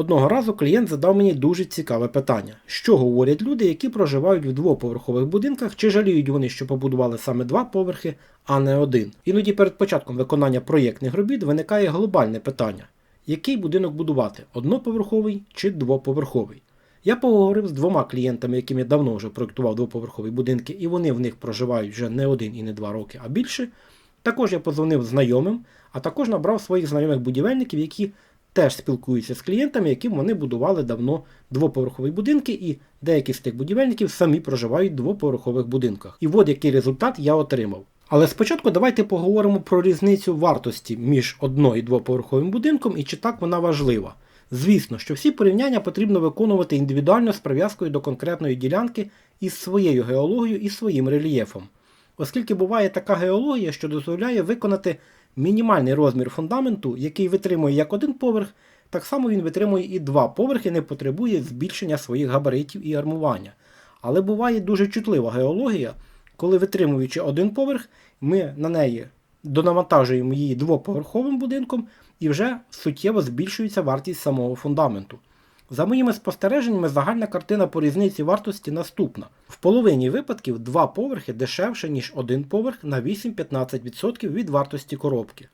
Одного разу клієнт задав мені дуже цікаве питання: що говорять люди, які проживають в двоповерхових будинках, чи жаліють вони, що побудували саме два поверхи, а не один. Іноді перед початком виконання проєктних робіт виникає глобальне питання: який будинок будувати одноповерховий чи двоповерховий? Я поговорив з двома клієнтами, яким я давно вже проєктував двоповерхові будинки, і вони в них проживають вже не один і не два роки, а більше. Також я позвонив знайомим, а також набрав своїх знайомих будівельників, які теж спілкуються з клієнтами, яким вони будували давно двоповерхові будинки, і деякі з тих будівельників самі проживають в двоповерхових будинках. І от який результат я отримав. Але спочатку давайте поговоримо про різницю вартості між одно- і двоповерховим будинком і чи так вона важлива. Звісно, що всі порівняння потрібно виконувати індивідуально з прив'язкою до конкретної ділянки із своєю геологією і своїм рельєфом. Оскільки буває така геологія, що дозволяє виконати мінімальний розмір фундаменту, який витримує як один поверх, так само він витримує і два поверхи, не потребує збільшення своїх габаритів і армування. Але буває дуже чутлива геологія, коли витримуючи один поверх, ми на неї донавантажуємо її двоповерховим будинком і вже суттєво збільшується вартість самого фундаменту. За моїми спостереженнями, загальна картина по різниці вартості наступна. В половині випадків два поверхи дешевше, ніж один поверх на 8-15% від вартості коробки.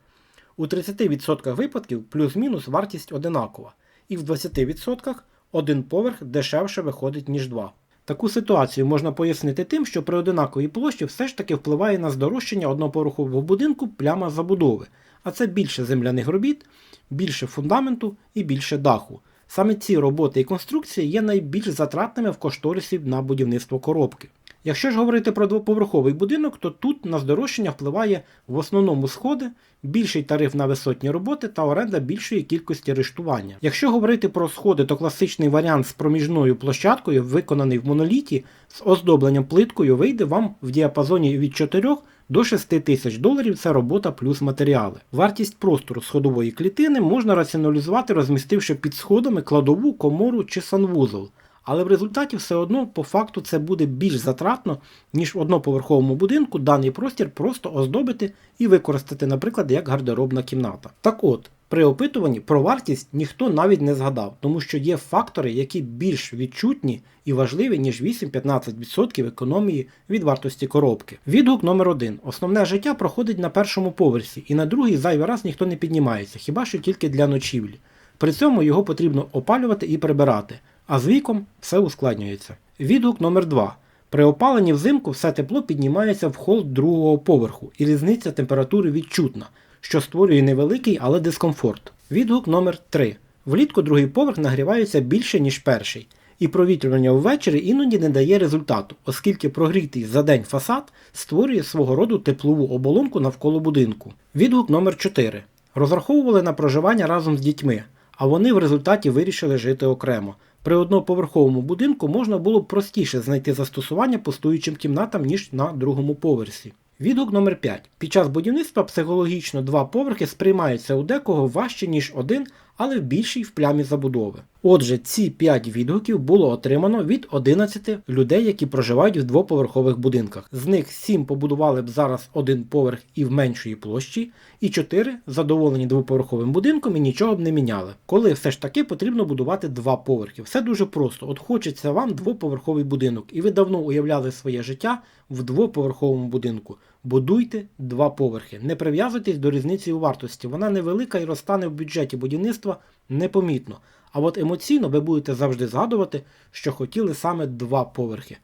У 30% випадків плюс-мінус вартість одинакова, і в 20% один поверх дешевше виходить, ніж два. Таку ситуацію можна пояснити тим, що при одинаковій площі все ж таки впливає на здорожчання одноповерхового будинку пляма забудови, а це більше земляних робіт, більше фундаменту і більше даху. Саме ці роботи і конструкції є найбільш затратними в кошторисі на будівництво коробки. Якщо ж говорити про двоповерховий будинок, то тут на здорожчання впливає в основному сходи, більший тариф на висотні роботи та оренда більшої кількості рештування. Якщо говорити про сходи, то класичний варіант з проміжною площадкою, виконаний в моноліті, з оздобленням плиткою, вийде вам в діапазоні від 4 до 6 тисяч доларів це робота плюс матеріали. Вартість простору сходової клітини можна раціоналізувати, розмістивши під сходами кладову, комору чи санвузол. Але в результаті все одно по факту це буде більш затратно, ніж в одноповерховому будинку даний простір просто оздобити і використати, наприклад, як гардеробна кімната. Так от, при опитуванні про вартість ніхто навіть не згадав, тому що є фактори, які більш відчутні і важливі, ніж 8-15% економії від вартості коробки. Відгук номер 1 Основне життя проходить на першому поверсі, і на другий зайвий раз ніхто не піднімається, хіба що тільки для ночівлі. При цьому його потрібно опалювати і прибирати, а з віком все ускладнюється. Відгук номер 2 При опаленні взимку все тепло піднімається в холод другого поверху, і різниця температури відчутна, що створює невеликий, але дискомфорт. Відгук номер 3 Влітку другий поверх нагрівається більше, ніж перший, і провітрювання ввечері іноді не дає результату, оскільки прогрітий за день фасад створює свого роду теплову оболонку навколо будинку. Відгук номер 4 Розраховували на проживання разом з дітьми, а вони в результаті вирішили жити окремо. При одноповерховому будинку можна було б простіше знайти застосування пустуючим кімнатам, ніж на другому поверсі. Відгук номер 5 Під час будівництва психологічно два поверхи сприймаються у декого важче, ніж один, але більший в плямі забудови. Отже, ці 5 відгуків було отримано від 11 людей, які проживають в двоповерхових будинках. З них 7 побудували б зараз один поверх і в меншої площі, і 4 задоволені двоповерховим будинком і нічого б не міняли. Коли все ж таки потрібно будувати два поверхи. Все дуже просто. От хочеться вам двоповерховий будинок, і ви давно уявляли своє життя в двоповерховому будинку. Будуйте два поверхи. Не прив'язуйтесь до різниці у вартості. Вона невелика і розтане в бюджеті будівництва непомітно. А от емоційно ви будете завжди згадувати, що хотіли саме два поверхи.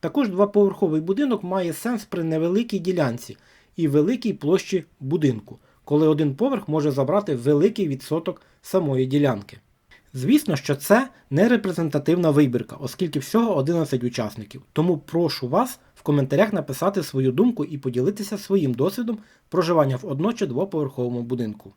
Також двоповерховий будинок має сенс при невеликій ділянці і великій площі будинку, коли один поверх може забрати великий відсоток самої ділянки. Звісно, що це не репрезентативна вибірка, оскільки всього 11 учасників. Тому прошу вас в коментарях написати свою думку і поділитися своїм досвідом проживання в одно- чи двоповерховому будинку.